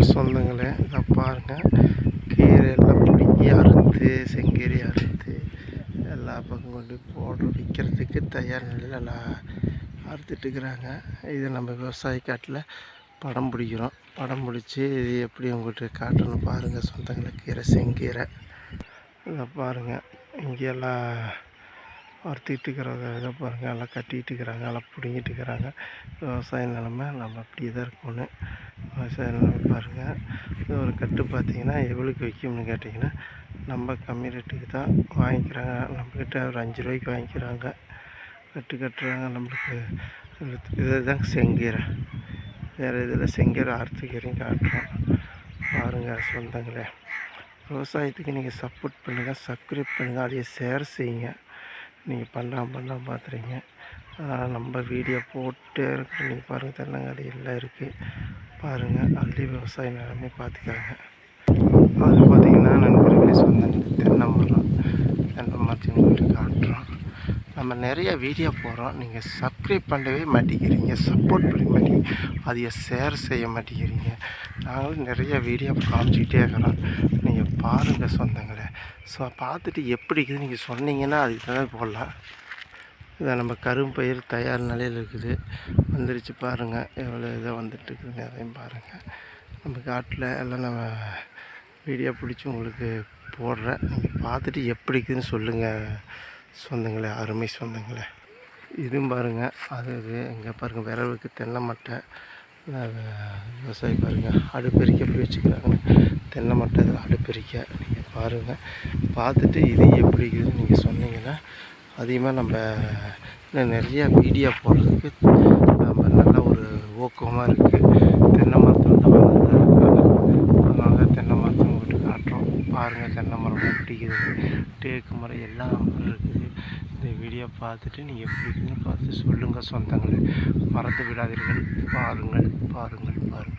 பாருங்கள் சொந்தங்களே இதை பாருங்கள் கீரை எல்லாம் பிடுங்கி அறுத்து செங்கீரை அறுத்து எல்லா பக்கம் கொண்டு போட விற்கிறதுக்கு தயார் நிலையில் எல்லாம் அறுத்துட்டுருக்குறாங்க இது நம்ம விவசாய காட்டில் படம் பிடிக்கிறோம். படம் பிடிச்சி இது எப்படி உங்கள்கிட்ட காட்டணும் பாருங்கள் சொந்தங்களே. கீரை செங்கீரை. இதை பாருங்கள் இங்கெல்லாம் அறுத்துக்கிட்டு இருக்கிறத இதை பாருங்கள் எல்லாம் கட்டிகிட்டு இருக்கிறாங்க எல்லாம் பிடுங்கிட்டு இருக்கிறாங்க. விவசாய நிலமை நம்ம அப்படியே தான் இருக்கணும். விவசாய பாருங்கள் இது ஒரு கட்டு பார்த்தீங்கன்னா எவ்வளோக்கு விற்கும்னு கேட்டிங்கன்னா நம்ம கம்மி ரேட்டுக்கு தான் வாங்கிக்கிறாங்க. நம்மக்கிட்ட ஒரு அஞ்சு ரூபாய்க்கு வாங்கிக்கிறாங்க. கட்டு கட்டுறாங்க நம்மளுக்கு. இதுதான் செங்கீரை. வேறு இதில் செங்கீரை அறுத்துக்கீரையும் காட்டுறோம். பாருங்கள் சொந்தங்களே. விவசாயத்துக்கு நீங்கள் சப்போர்ட் பண்ணுங்கள் சப்ஸ்கிரைப் பண்ணுங்கள் அதையே ஷேர் செய்யுங்க. நீங்கள் பண்ணலாம் பண்ணலாம் பார்த்துறீங்க அதனால் நம்ம வீடியோ போட்டு இருக்கு நீங்கள் பாருங்கள் தென்னங்காடி எல்லாம் இருக்குது பாருங்கள் அள்ளி விவசாயம் நிலமே பார்த்துக்கிறாங்க. அது பார்த்திங்கன்னா நண்பர்களே சொந்தங்க தென்னை மரம் தென்னை மரத்தையும் உங்களுக்கு காட்டுறோம். நம்ம நிறைய வீடியோ போடுறோம். நீங்கள் சப்ஸ்கிரைப் பண்ணவே மாட்டேங்கிறீங்க சப்போர்ட் பண்ண மாட்டேங்க அதைய ஷேர் செய்ய மாட்டேங்கிறீங்க. நாங்களும் நிறைய வீடியோ காமிச்சிக்கிட்டே இருக்கிறோம். நீங்கள் பாருங்கள் சொந்தங்களே. ஸோ பார்த்துட்டு எப்படி இருக்குது நீங்கள் சொன்னீங்கன்னா அதுக்கு தான் போடலாம். இதை நம்ம கரும்பயிர் தயார் நிலையில் இருக்குது. வந்துருச்சு பாருங்கள் எவ்வளோ இதாக வந்துட்டுருக்குதுங்க அதையும் பாருங்கள் நம்ம காட்டில் எல்லாம் நம்ம வீடியோ பிடிச்சி உங்களுக்கு போடுறேன். நீங்கள் பார்த்துட்டு எப்படி இருக்குதுன்னு சொல்லுங்கள் சொந்தங்களே அருமை சொந்தங்களே. இதுவும் பாருங்கள் அது இது எங்கே பாருங்கள் விரவுக்கு தென்னை மட்டை. விவசாயி பாருங்கள் அடுப்பெரிக்க எப்படி வச்சுக்கிறாங்க. தென்னை மட்டை இதில் அடுப்பெரிக்க. நீங்கள் பாருங்கள் பார்த்துட்டு இது எப்படி இருக்குதுன்னு நீங்கள் சொன்னீங்கன்னா அதிகமாக நம்ம இன்னும் நிறையா வீடியோ போடுறதுக்கு நம்ம நல்ல ஒரு ஊக்கமாக இருக்குது தென்னை மரத்தில் அதனால தென்னை மரத்தை உங்கள்கிட்ட காட்டுறோம். பாருங்கள் தென்னை மரம் பிடிக்கிறது டேக்கு தேக்கு மரம் எல்லா மரம் இருக்குது. இந்த வீடியோ பார்த்துட்டு நீங்கள் எப்படி இருக்குதுன்னு பார்த்து சொல்லுங்கள் சொந்தங்களே. மறந்து விடாதீர்கள். பாருங்கள் பாருங்கள் பாருங்கள்.